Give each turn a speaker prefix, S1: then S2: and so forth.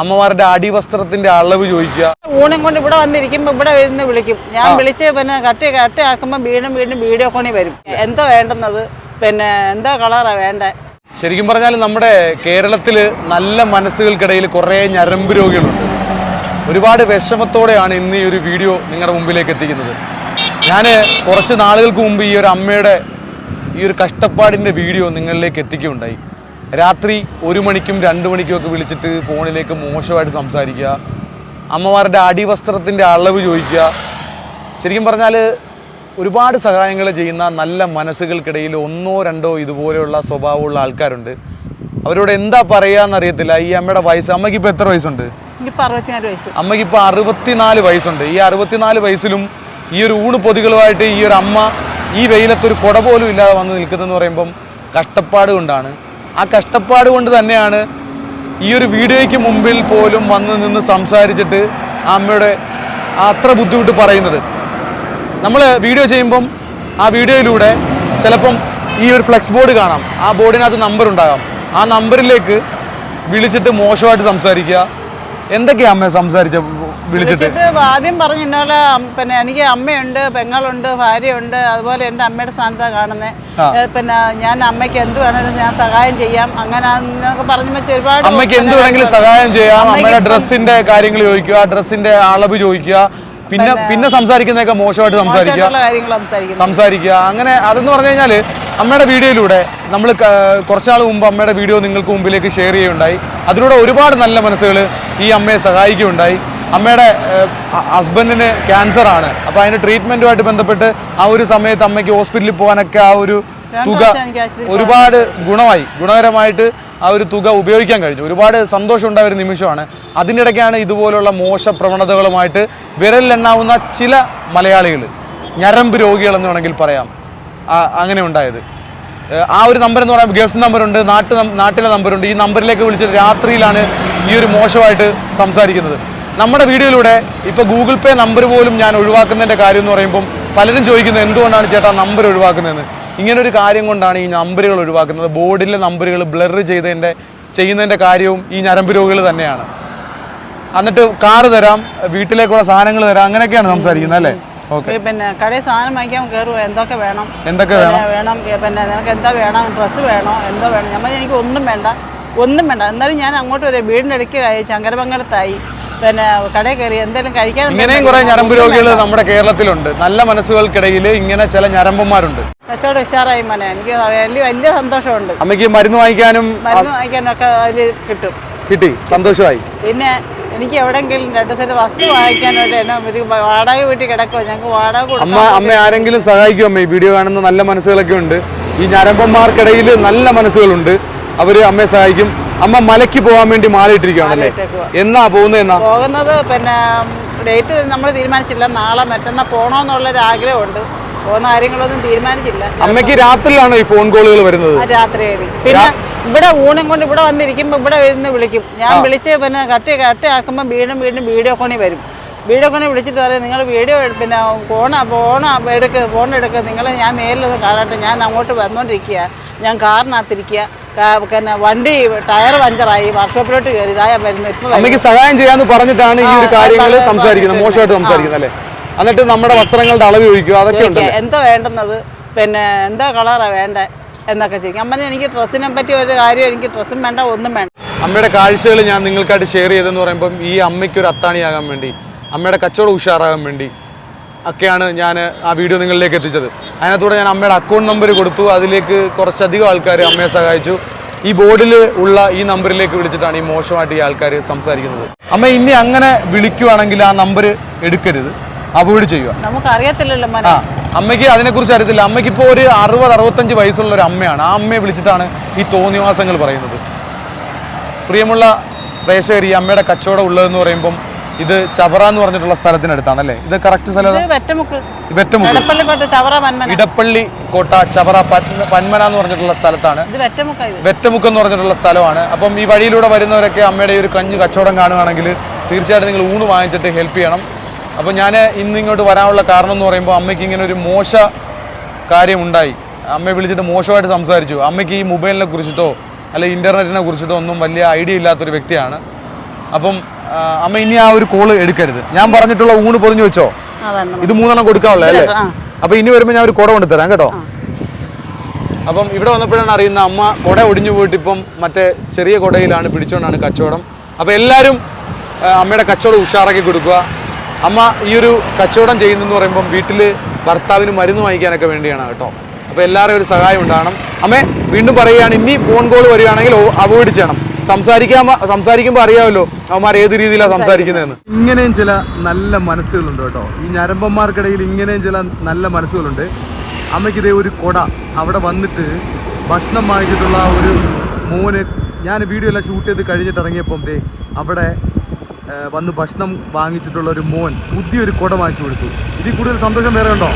S1: അമ്മമാരുടെ അടിവസ്ത്രത്തിന്റെ അളവ് ചോദിക്കുക.
S2: ഊണം കൊണ്ട് ഇവിടെ വന്നിരിക്കുമ്പോൾ ഇവിടെ വരുന്ന വിളിക്കും. ഞാൻ വിളിച്ച് പിന്നെ കട്ടി കട്ടി ആക്കുമ്പോ വീണ്ടും വീണ്ടും വീഡിയോ കോണി വരും. എന്താ വേണ്ടുന്നത്? പിന്നെ എന്താ കളറാ വേണ്ട?
S1: ശരിക്കും പറഞ്ഞാൽ നമ്മുടെ കേരളത്തിൽ നല്ല മനസ്സുകൾക്കിടയിൽ കുറേ ഞരമ്പ് രോഗികളുണ്ട്. ഒരുപാട് വിഷമത്തോടെയാണ് ഇന്ന് ഈ ഒരു വീഡിയോ നിങ്ങളുടെ മുമ്പിലേക്ക് എത്തിക്കുന്നത്. ഞാൻ കുറച്ച് നാളുകൾക്ക് മുമ്പ് ഈ ഒരു അമ്മയുടെ ഈ ഒരു കഷ്ടപ്പാടിന്റെ വീഡിയോ നിങ്ങളിലേക്ക് എത്തിക്കുകയുണ്ടായി. രാത്രി ഒരു മണിക്കും രണ്ട് മണിക്കും ഒക്കെ വിളിച്ചിട്ട് ഫോണിലേക്ക് മോശമായിട്ട് സംസാരിക്കുക. അമ്മമാരുടെ അടിവസ്ത്രത്തിന്റെ അളവ് ചോദിക്കുക. ശരിക്കും പറഞ്ഞാൽ ഒരുപാട് സഹായങ്ങൾ ചെയ്യുന്ന നല്ല മനസ്സുകൾക്കിടയിൽ ഒന്നോ രണ്ടോ ഇതുപോലെയുള്ള സ്വഭാവമുള്ള ആൾക്കാരുണ്ട്. അവരോട് എന്താ പറയാന്ന് അറിയത്തില്ല ഈ അമ്മയുടെ വയസ്സ് അമ്മയ്ക്ക് ഇപ്പോൾ എത്ര വയസ്സുണ്ട്? അമ്മയ്ക്ക് ഇപ്പോൾ അറുപത്തിനാല് വയസ്സുണ്ട്. ഈ അറുപത്തിനാല് വയസ്സിലും ഈ ഒരു ഊണ് പൊതികളുമായിട്ട് ഈ ഒരു അമ്മ ഈ വെയിലത്തൊരു കുട പോലും ഇല്ലാതെ വന്ന് നിൽക്കുന്നതെന്ന് പറയുമ്പം കഷ്ടപ്പാട് കൊണ്ടാണ്. ആ കഷ്ടപ്പാട് കൊണ്ട് തന്നെയാണ് ഈ ഒരു വീഡിയോയ്ക്ക് മുമ്പിൽ പോലും വന്ന് നിന്ന് സംസാരിച്ചിട്ട് ആ അമ്മയുടെ അത്ര ബുദ്ധിമുട്ട് പറയുന്നത്. നമ്മൾ വീഡിയോ ചെയ്യുമ്പം ആ വീഡിയോയിലൂടെ ചിലപ്പം ഈ ഒരു ഫ്ലെക്സ് ബോർഡ് കാണാം. ആ ബോർഡിനകത്ത് നമ്പർ ഉണ്ടാകാം. ആ നമ്പറിലേക്ക് വിളിച്ചിട്ട് മോശമായിട്ട് സംസാരിക്കുക. എന്തൊക്കെയാണ് അമ്മ സംസാരിച്ച വിളിച്ചിട്ട്.
S2: ആദ്യം പറഞ്ഞു ഇന്നോലെ പിന്നെ എനിക്ക് അമ്മയുണ്ട് പെങ്ങളുണ്ട് ഭാര്യയുണ്ട് അതുപോലെ എന്റെ അമ്മയുടെ സ്ഥാനത്താണ് കാണുന്നത് പിന്നെ ഞാൻ അമ്മയ്ക്ക് എന്ത് വേണമെങ്കിലും ഞാൻ സഹായം ചെയ്യാം. അങ്ങനെ പറഞ്ഞു വെച്ച് ഒരുപാട്
S1: അമ്മയ്ക്ക് എന്ത് വേണമെങ്കിലും സഹായം ചെയ്യാം. അമ്മയുടെ ഡ്രസ്സിന്റെ കാര്യങ്ങൾ ചോദിക്കുക ഡ്രസ്സിന്റെ അളവ് ചോദിക്കുക പിന്നെ പിന്നെ സംസാരിക്കുന്നതൊക്കെ മോശമായിട്ട് സംസാരിക്കുക സംസാരിക്കുക. അങ്ങനെ അതെന്ന് പറഞ്ഞു കഴിഞ്ഞാൽ അമ്മയുടെ വീഡിയോയിലൂടെ നമ്മൾ കുറച്ചാൾ മുമ്പ് അമ്മയുടെ വീഡിയോ നിങ്ങൾക്ക് മുമ്പിലേക്ക് ഷെയർ ചെയ്യുകയുണ്ടായി. അതിലൂടെ ഒരുപാട് നല്ല മനസ്സുകൾ ഈ അമ്മയെ സഹായിക്കുകയുണ്ടായി. അമ്മയുടെ ഹസ്ബൻഡിന് ക്യാൻസർ ആണ്. അപ്പോൾ അതിന്റെ ട്രീറ്റ്മെന്റുമായിട്ട് ബന്ധപ്പെട്ട് ആ ഒരു സമയത്ത് അമ്മയ്ക്ക് ഹോസ്പിറ്റലിൽ പോകാനൊക്കെ ആ ഒരു തുക ഒരുപാട് ഗുണമായി. ഗുണകരമായിട്ട് ആ ഒരു തുക ഉപയോഗിക്കാൻ കഴിഞ്ഞു. ഒരുപാട് സന്തോഷം ഉണ്ടായ ഒരു നിമിഷമാണ്. അതിനിടയ്ക്കാണ് ഇതുപോലുള്ള മോശ പ്രവണതകളുമായിട്ട് വിരലിലെണ്ണാവുന്ന ചില മലയാളികൾ ഞരമ്പ് രോഗികൾ എന്ന് വേണമെങ്കിൽ പറയാം. അങ്ങനെ ഉണ്ടായത്. ആ ഒരു നമ്പർ എന്ന് പറയുമ്പോൾ ഗൾഫ് നമ്പറുണ്ട് നാട്ടു നാട്ടിലെ നമ്പറുണ്ട് ഈ നമ്പറിലേക്ക് വിളിച്ചിട്ട് രാത്രിയിലാണ് ഈ ഒരു മോശമായിട്ട് സംസാരിക്കുന്നത്. നമ്മുടെ വീഡിയോയിലൂടെ ഇപ്പോൾ ഗൂഗിൾ പേ നമ്പർ പോലും ഞാൻ ഒഴിവാക്കുന്നതിന്റെ കാര്യം എന്ന് പറയുമ്പോൾ പലരും ചോദിക്കുന്നത് എന്തുകൊണ്ടാണ് ചേട്ടാ നമ്പർ ഒഴിവാക്കുന്നതെന്ന്? ഇങ്ങനെ ഒരു കാര്യം കൊണ്ടാണ് ഈ നമ്പറുകൾ ഒഴിവാക്കുന്നത്. ബോർഡിലെ നമ്പറുകൾ ബ്ലർ ചെയ്തതിന്റെ ചെയ്യുന്നതിന്റെ കാര്യവും ഈ ഞരമ്പ് രോഗികൾ തന്നെയാണ്. എന്നിട്ട് കാറ് തരാം വീട്ടിലേക്കുള്ള സാധനങ്ങൾ തരാം അങ്ങനെയൊക്കെയാണ് സംസാരിക്കുന്നത് അല്ലേ?
S2: പിന്നെ കടയിൽ സാധനം വാങ്ങിക്കാൻ കയറുക എന്തൊക്കെ വേണം?
S1: എന്തൊക്കെ വേണം?
S2: വേണം പിന്നെ നിനക്ക് എന്താ വേണം? ഡ്രസ്സ് വേണോ? എന്തോ വേണം? നമ്മൾ എനിക്ക് ഒന്നും വേണ്ട ഒന്നും വേണ്ട. എന്നാലും ഞാൻ അങ്ങോട്ട് വരെ വീടിന്റെ ഇടയ്ക്കായി ചങ്കരമംഗലത്തായി പിന്നെ കടയിൽ കയറി എന്തെങ്കിലും കഴിക്കാൻ
S1: ഇങ്ങനെയും കുറെ ഞരമ്പ് രോഗികൾ നമ്മുടെ കേരളത്തിലുണ്ട്. നല്ല മനസ്സുകൾക്കിടയിൽ ഇങ്ങനെ ചില ഞരമ്പന്മാരുണ്ട്.
S2: കച്ചവടം ഉഷാറായി മനെ. എനിക്ക് വലിയ വലിയ സന്തോഷമുണ്ട്.
S1: അമ്മയ്ക്ക് മരുന്ന് വാങ്ങിക്കാനും
S2: മരുന്ന് വാങ്ങിക്കാനൊക്കെ അതിൽ കിട്ടും.
S1: കിട്ടി. സന്തോഷമായി.
S2: പിന്നെ എനിക്ക് എവിടെങ്കിലും രണ്ട് സെറ്റ് വസ്തു വാങ്ങിക്കാനായിട്ട് എന്നെ വാടക വീട്ടിൽ കിടക്കുമോ ഞങ്ങൾക്ക് വാടക
S1: അമ്മ അമ്മ ആരെങ്കിലും സഹായിക്കും അമ്മ? ഈ വീഡിയോ കാണുന്ന നല്ല മനസ്സുകളൊക്കെ ഉണ്ട്. ഈ ഞരമ്പന്മാർക്കിടയിൽ നല്ല മനസ്സുകളുണ്ട്. അവർ അമ്മയെ സഹായിക്കും. അമ്മ മലയ്ക്ക് പോകാൻ വേണ്ടി മാലയിട്ടിരിക്കുകയാണല്ലേ എന്നാ പോകുന്നത് എന്നാ?
S2: പോകുന്നത് പിന്നെ ഡേറ്റ് നമ്മൾ തീരുമാനിച്ചില്ല. നാളെ മറ്റന്നാ പോണോന്നുള്ള ഒരു ആഗ്രഹമുണ്ട്. പോകുന്ന കാര്യങ്ങളൊന്നും തീരുമാനിച്ചില്ല.
S1: അമ്മയ്ക്ക് രാത്രിയിലാണോ ഈ ഫോൺ കോളുകൾ വരുന്നത്?
S2: രാത്രി. പിന്നെ ഇവിടെ ഊണും കൊണ്ട് ഇവിടെ വന്നിരിക്കുമ്പോൾ ഇവിടെ വരുന്ന വിളിക്കും. ഞാൻ വിളിച്ച് പിന്നെ കട്ട് കട്ട് ആക്കുമ്പോൾ വീണ്ടും വീണ്ടും വീഡിയോ കോണിൽ വരും. വീഡിയോ കോണിൽ വിളിച്ചിട്ട് പറയും നിങ്ങൾ വീഡിയോ പിന്നെ ഫോൺ ഫോൺ എടുക്ക് ഫോൺ എടുക്ക്. നിങ്ങൾ ഞാൻ നേരിലൊന്ന് കാണട്ടെ. ഞാൻ അങ്ങോട്ട് വന്നുകൊണ്ടിരിക്കുക ഞാൻ കാറിനകത്തിരിക്കുക. പിന്നെ വണ്ടി ടയർ പഞ്ചറായി വർക്ക്ഷോപ്പിലോട്ട് കയറി. ഇതായാ വരുന്നത്. ഇപ്പം
S1: അമ്മയ്ക്ക് സഹായം ചെയ്യാന്ന് പറഞ്ഞിട്ടാണ് ഈ ഒരു കാര്യങ്ങൾ സംസാരിക്കുന്നത്. മോശമായിട്ട് സംസാരിക്കുന്നത് അല്ലേ? എന്നിട്ട് നമ്മുടെ വസ്ത്രങ്ങളുടെ അളവ് ചോദിക്കുക. അതൊക്കെ ഉണ്ടല്ലേ?
S2: എന്താ വേണ്ടുന്നത്? പിന്നെ എന്താ കളറാ വേണ്ടേ? എന്നൊക്കെ ചെയ്യും അമ്മ എനിക്ക് ഡ്രസ്സിനെ പറ്റി ഒരു കാര്യം എനിക്ക് ഡ്രസ്സും വേണ്ട ഒന്നും വേണ്ട.
S1: അമ്മയുടെ കാഴ്ചകൾ ഞാൻ നിങ്ങൾക്കായിട്ട് ഷെയർ ചെയ്തെന്ന് പറയുമ്പം ഈ അമ്മയ്ക്ക് ഒരു അത്താണിയാകാൻ വേണ്ടി അമ്മയുടെ കച്ചവടം ഉഷാറാകാൻ വേണ്ടി ഒക്കെയാണ് ഞാൻ ആ വീഡിയോ നിങ്ങളിലേക്ക് എത്തിച്ചത്. അതിനകത്തൂടെ ഞാൻ അമ്മയുടെ അക്കൗണ്ട് നമ്പർ കൊടുത്തു. അതിലേക്ക് കുറച്ചധികം ആൾക്കാർ അമ്മയെ സഹായിച്ചു. ഈ ബോർഡിൽ ഉള്ള ഈ നമ്പറിലേക്ക് വിളിച്ചിട്ടാണ് ഈ മോശമായിട്ട് ഈ ആൾക്കാർ സംസാരിക്കുന്നത്. അമ്മ ഇനി അങ്ങനെ വിളിക്കുവാണെങ്കിൽ ആ നമ്പർ എടുക്കരുത്. അവോയ്ഡ് ചെയ്യുക.
S2: നമുക്ക് അറിയത്തില്ലല്ലോ
S1: ആ അമ്മയ്ക്ക് അതിനെക്കുറിച്ച് അറിയത്തില്ല. അമ്മയ്ക്ക് ഇപ്പോൾ ഒരു അറുപത് അറുപത്തഞ്ച് വയസ്സുള്ള ഒരു അമ്മയാണ്. ആ അമ്മയെ വിളിച്ചിട്ടാണ് ഈ തോന്നിവാസങ്ങൾ പറയുന്നത്. പ്രിയമുള്ള പ്രേക്ഷകർ ഈ അമ്മയുടെ കച്ചവടം ഉള്ളതെന്ന് പറയുമ്പം ഇത് ചവറ എന്ന് പറഞ്ഞിട്ടുള്ള സ്ഥലത്തിനടുത്താണ് അല്ലേ? ഇത് കറക്റ്റ് സ്ഥലം ഇടപ്പള്ളി കോട്ട ചവറ പന്മന എന്ന് പറഞ്ഞിട്ടുള്ള സ്ഥലത്താണ്.
S2: വെറ്റമുക്ക
S1: എന്ന് പറഞ്ഞിട്ടുള്ള സ്ഥലമാണ്. അപ്പം ഈ വഴിയിലൂടെ വരുന്നവരൊക്കെ അമ്മയുടെ ഈ ഒരു കഞ്ഞു കച്ചവടം കാണുകയാണെങ്കിൽ തീർച്ചയായിട്ടും നിങ്ങൾ ഊണ് വാങ്ങിച്ചിട്ട് ഹെൽപ്പ് ചെയ്യണം. അപ്പം ഞാൻ ഇന്ന് ഇങ്ങോട്ട് വരാനുള്ള കാരണം എന്ന് പറയുമ്പോൾ അമ്മയ്ക്ക് ഇങ്ങനെ ഒരു മോശ കാര്യം ഉണ്ടായി. അമ്മയെ വിളിച്ചിട്ട് മോശമായിട്ട് സംസാരിച്ചു. അമ്മയ്ക്ക് ഈ മൊബൈലിനെ കുറിച്ചിട്ടോ അല്ലെങ്കിൽ ഇന്റർനെറ്റിനെ കുറിച്ചിട്ടോ ഒന്നും വലിയ ഐഡിയ ഇല്ലാത്തൊരു വ്യക്തിയാണ്. അപ്പം അമ്മ ഇനി ആ ഒരു കോൾ എടുക്കരുത്. ഞാൻ പറഞ്ഞിട്ടുള്ള ഊണ് പൊതിഞ്ഞു വെച്ചോ? ഇത് മൂന്നെണ്ണം കൊടുക്കാവുള്ള അല്ലേ. അപ്പൊ ഇനി വരുമ്പോ ഞാൻ ഒരു കുട കൊണ്ട് തരാം കേട്ടോ. അപ്പം ഇവിടെ വന്നപ്പോഴാണ് അറിയുന്ന അമ്മ കുട ഒടിഞ്ഞു പോയിട്ട് ഇപ്പം മറ്റേ ചെറിയ കുടയിലാണ് പിടിച്ചുകൊണ്ടാണ് കച്ചവടം. അപ്പൊ എല്ലാരും അമ്മയുടെ കച്ചവടം ഉഷാറാക്കി കൊടുക്കുക. അമ്മ ഈ ഒരു കച്ചവടം ചെയ്യുന്നെന്ന് പറയുമ്പം വീട്ടിൽ ഭർത്താവിന് മരുന്ന് വാങ്ങിക്കാനൊക്കെ വേണ്ടിയാണ് കേട്ടോ. അപ്പോൾ എല്ലാവരും ഒരു സഹായം ഉണ്ടാകണം. അമ്മേ വീണ്ടും പറയുകയാണ് ഇനി ഫോൺ കോൾ വരികയാണെങ്കിൽ അവോയ്ഡ് ചെയ്യണം. സംസാരിക്കാൻ സംസാരിക്കുമ്പോൾ അറിയാമല്ലോ അവന്മാർ ഏത് രീതിയിലാണ് സംസാരിക്കുന്നതെന്ന്. ഇങ്ങനെയും ചില നല്ല മനസ്സുകളുണ്ട് കേട്ടോ. ഈ ഞരമ്പന്മാർക്കിടയിൽ ഇങ്ങനെയും ചില നല്ല മനസ്സുകളുണ്ട്. അമ്മയ്ക്കിതേ ഒരു കൊട അവിടെ വന്നിട്ട് ഭക്ഷണം വാങ്ങിച്ചിട്ടുള്ള ഒരു മോന് ഞാൻ വീഡിയോ എല്ലാം ഷൂട്ട് ചെയ്ത് കഴിഞ്ഞിട്ട് ഇറങ്ങിയപ്പം ദേ അവിടെ വന്ന് ഭക്ഷണം വാങ്ങിച്ചിട്ടുള്ള ഒരു മോൻ പുതിയൊരു കുട വാങ്ങിച്ചു കൊടുത്തു. ഇതിൽ കൂടുതൽ സന്തോഷം വേറെ ഉണ്ടോ?